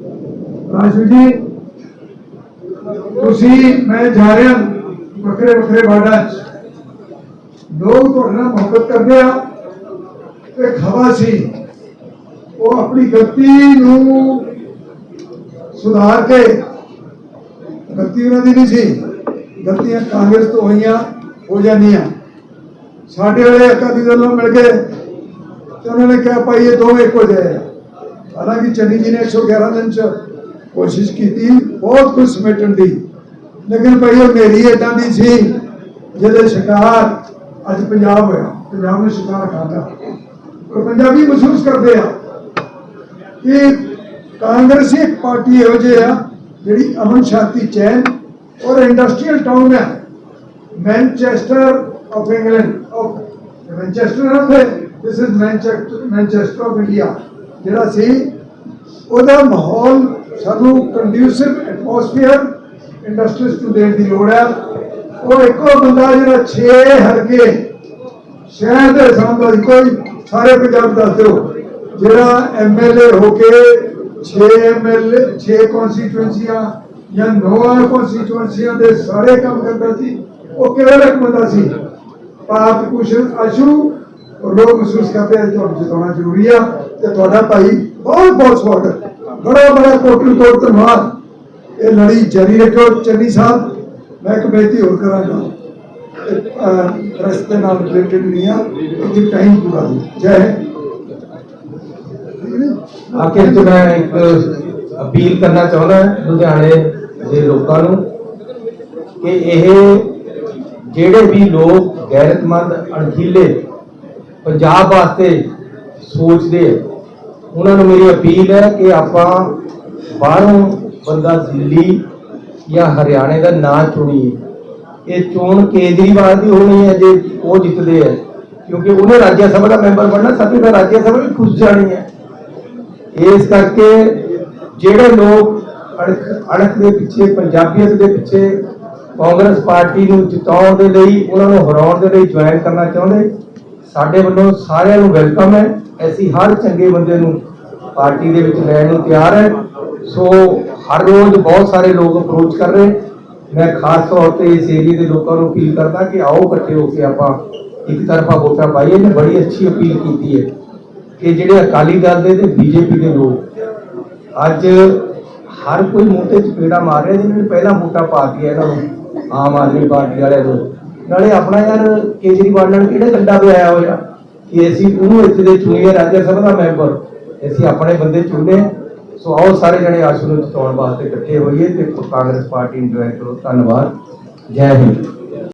ਰਾਜੂ ਜੀ, ਤੁਸੀਂ, ਮੈਂ ਜਾ ਰਿਹਾ, ਵੱਖਰੇ ਵੱਖਰੇ ਬਾਰਡਰਾਂ 'ਚ। ਲੋਕ ਤੁਹਾਡੇ ਨਾਲ ਮੁਹੱਬਤ ਕਰਦੇ ਆ ਤੇ ਖਵਾ ਸੀ, ਉਹ ਆਪਣੀ ਗਲਤੀ ਨੂੰ ਸੁਧਾਰ ਕੇ, ਗਲਤੀ ਉਹਨਾਂ ਦੀ ਨਹੀਂ ਸੀ, ਗਲਤੀਆਂ ਕਾਂਗਰਸ ਤੋਂ ਹੋਈਆਂ, ਹੋ ਜਾਂਦੀਆਂ। ਸਾਡੇ ਵਾਲੇ ਅਕਾਲੀ ਦਲ ਨੂੰ ਮਿਲ ਗਏ ਤੇ ਉਹਨਾਂ ਨੇ ਕਿਹਾ ਭਾਈ ਇਹ ਦੋਵੇਂ ਇੱਕੋ ਜਿਹੇ ਆ। ਹਾਲਾਂਕਿ ਚੰਨੀ ਜੀ ਨੇ 111 ਦਿਨ ਚ ਕੋਸ਼ਿਸ਼ ਕੀਤੀ, ਬਹੁਤ ਕੁਝ ਸਮੇਟਣ ਦੀ। ਲੇਕਿਨ ਭਾਈ, ਉਹ ਮੇਰੀ ਇਦਾਂ ਦੀ ਸੀ, ਜਿਹਦੇ ਸ਼ਿਕਾਰ ਅੱਜ ਪੰਜਾਬ ਹੋਇਆ। ਪੰਜਾਬ ਨੇ ਸ਼ਿਕਾਰ ਖਾਦਾ ਔਰ ਪੰਜਾਬੀ ਮਹਿਸੂਸ ਕਰਦੇ ਆ ਕਿ ਕਾਂਗਰਸ ਇੱਕ ਪਾਰਟੀ ਇਹੋ ਜਿਹੀ ਆ, ਜਿਹੜੀ ਅਮਨ ਸ਼ਾਂਤੀ ਚੈਨ ਔਰ ਇੰਡਸਟਰੀਅਲ ਟਾਊਨ ਹੈ Manchester of England, of Manchester ਨਾ this is Manchester Manchester of India ਜਿਹੜਾ ਸੀ, ਉਹਦਾ ਮਾਹੌਲ ਸਾਨੂੰ ਕੰਡਿਊਸਿਵ ਐਟਮੋਸਫੀਅਰ ਇੰਡਸਟਰੀਜ਼ ਨੂੰ ਦੇਣ ਦੀ ਲੋੜ ਹੈ। ਉਹ ਇੱਕੋ ਬੰਦਾ ਜਿਹੜਾ 6 ਹਲਕੇ ਸ਼ਹਿਰ ਦੇ ਸਾਹਮਣੇ ਕੋਈ ਸਾਰੇ ਪੰਜਾਬ ਦੱਸ ਦਿਓ, ਜਿਹੜਾ ਐਮਐਲਏ ਹੋ ਕੇ 6 ਐਮਐਲਏ 6 ਕਨਸਟੀਟੂਐਂਸੀਆਂ ਜਾਂ 9 ਕਨਸਟੀਟੂਐਂਸੀਆਂ ਦੇ ਸਾਰੇ ਕੰਮ ਕਰਦਾ ਸੀ, ਉਹ ਕੇਵਲ ਇੱਕ ਬੰਦਾ ਸੀ? ਭਾਰਤ ਕੁਸ਼ਨ ਅਸ਼ੂ ਔਰ ਲੋਕ ਮਹਿਸੂਸ ਕਰਦੇ ਆ, ਤੁਹਾਨੂੰ ਜਿਤਾਉਣਾ ਜ਼ਰੂਰੀ ਆ। ਤੇ ਤੁਹਾਡਾ ਭਾਈ ਬਹੁਤ ਬਹੁਤ ਸਵਾਗਤ ਬੜਾ ਬੜਾ ਕੋਟਲ ਕੋਟ ਧੰਨਵਾਦ ਇਹ ਲੜੀ ਜਾਰੀ ਰੱਖੋ ਚੰਨੀ ਸਾਹਿਬ। ਮੈਂ ਇੱਕ ਬੇਨਤੀ ਹੋਰ ਕਰਾਂਗਾ। ਰਸਤੇ ਨਾਲ ਰਿਲੇਟਡ ਨਹੀਂ ਆ। ਕਿ ਟਾਈਮ ਪੂਰਾ ਹੋ ਜੈ ਹਿੰਦ। ਆਖਿਰ ਚ ਮੈਂ ਇੱਕ ਅਪੀਲ ਕਰਨਾ ਚਾਹੁੰਦਾ ਲੁਧਿਆਣੇ ਦੇ ਲੋਕਾਂ ਨੂੰ ਕਿ ਇਹ ਜਿਹੜੇ ਵੀ ਲੋਕ ਗੈਰਤਮੰਦ, ਅਣਖੀਲੇ ਪੰਜਾਬ ਵਾਸਤੇ ਸੋਚਦੇ ਆ ਉਹਨਾਂ ਨੂੰ ਮੇਰੀ ਅਪੀਲ ਹੈ ਕਿ ਆਪਾਂ ਬਾਹਰੋਂ ਬੰਦਾ ਦਿੱਲੀ ਜਾਂ ਹਰਿਆਣੇ ਦਾ ਨਾਂ ਚੁਣੀਏ। ਇਹ ਚੋਣ ਕੇਜਰੀਵਾਲ ਦੀ ਹੋਣੀ ਹੈ ਜੇ ਉਹ ਜਿੱਤਦੇ ਹੈ। ਕਿਉਂਕਿ ਉਹਨੇ ਰਾਜ ਸਭਾ ਦਾ ਮੈਂਬਰ ਬਣਨਾ, ਸਭੀ ਦਾ ਰਾਜ ਸਭਾ ਵੀ ਖੁਸ਼ ਜਾਣੀ ਹੈ। ਇਸ ਕਰਕੇ ਜਿਹੜੇ ਲੋਕ ਅੜਖ ਅਣਖ ਦੇ ਪਿੱਛੇ, ਪੰਜਾਬੀਅਤ ਦੇ ਪਿੱਛੇ ਕਾਂਗਰਸ ਪਾਰਟੀ ਨੂੰ ਜਿਤਾਉਣ ਦੇ ਲਈ, ਉਹਨਾਂ ਨੂੰ ਹਰਾਉਣ ਦੇ ਲਈ ਜੁਆਇਨ ਕਰਨਾ ਚਾਹੁੰਦੇ ਸਾਡੇ ਵੱਲੋਂ ਸਾਰਿਆਂ ਨੂੰ ਵੈਲਕਮ ਹੈ। ਅਸੀਂ ਹਰ ਚੰਗੇ ਬੰਦੇ ਨੂੰ ਪਾਰਟੀ ਦੇ ਵਿੱਚ ਲੈਣ ਨੂੰ ਤਿਆਰ ਹੈ। ਸੋ ਹਰ ਰੋਜ਼ ਬਹੁਤ ਸਾਰੇ ਲੋਕ ਅਪਰੋਚ ਕਰ ਰਹੇ। ਮੈਂ ਖਾਸ ਤੌਰ ਤੇ ਇਸ ਏਰੀਏ ਦੇ ਲੋਕਾਂ ਨੂੰ ਅਪੀਲ ਕਰਦਾ ਕਿ ਆਓ ਇਕੱਠੇ ਹੋ ਕੇ ਆਪਾਂ ਇੱਕ ਤਰਫਾ ਵੋਟਾਂ ਪਾਈਏ। ਨੇ ਬੜੀ ਅੱਛੀ ਅਪੀਲ ਕੀਤੀ ਹੈ ਕਿ ਜਿਹੜੇ ਅਕਾਲੀ ਦਲ ਦੇ ਤੇ ਬੀਜੇਪੀ ਦੇ ਲੋਕ, ਅੱਜ ਹਰ ਕੋਈ ਮੂੰਹ ਤੇ ਚਪੇੜਾ ਮਾਰ ਰਿਹਾ ਜਿਹਨੇ ਪਹਿਲਾਂ ਵੋਟਾਂ ਪਾ ਕੇ ਇਹਨਾਂ ਨੂੰ ਆਮ ਆਦਮੀ ਪਾਰਟੀ ਵਾਲਿਆਂ ਨੂੰ ਨਾਲੇ ਆਪਣਾ ਯਾਰ ਕੇਜਰੀਵਾਲ ਨਾਲ ਕਿਹੜਾ ਗੰਡਾ ਆਇਆ ਹੋਇਆ? ਕਿ ਅਸੀਂ ਉਹਨੂੰ ਇੱਥੇ ਦੇ ਚੁਣੀਏ ਰਾਜ ਸਭਾ ਦਾ ਮੈਂਬਰ। ਅਸੀਂ ਆਪਣੇ ਬੰਦੇ ਚੁਣੇ ਸੋ ਆਓ ਸਾਰੇ ਜਣੇ ਆਸ਼ੂ ਨੂੰ ਜਿਤਾਉਣ ਵਾਸਤੇ ਇਕੱਠੇ ਹੋਈਏ ਤੇ ਕਾਂਗਰਸ ਪਾਰਟੀ ਨੂੰ ਜੁਆਇਨ ਕਰੋ। ਧੰਨਵਾਦ। ਜੈ ਹਿੰਦ।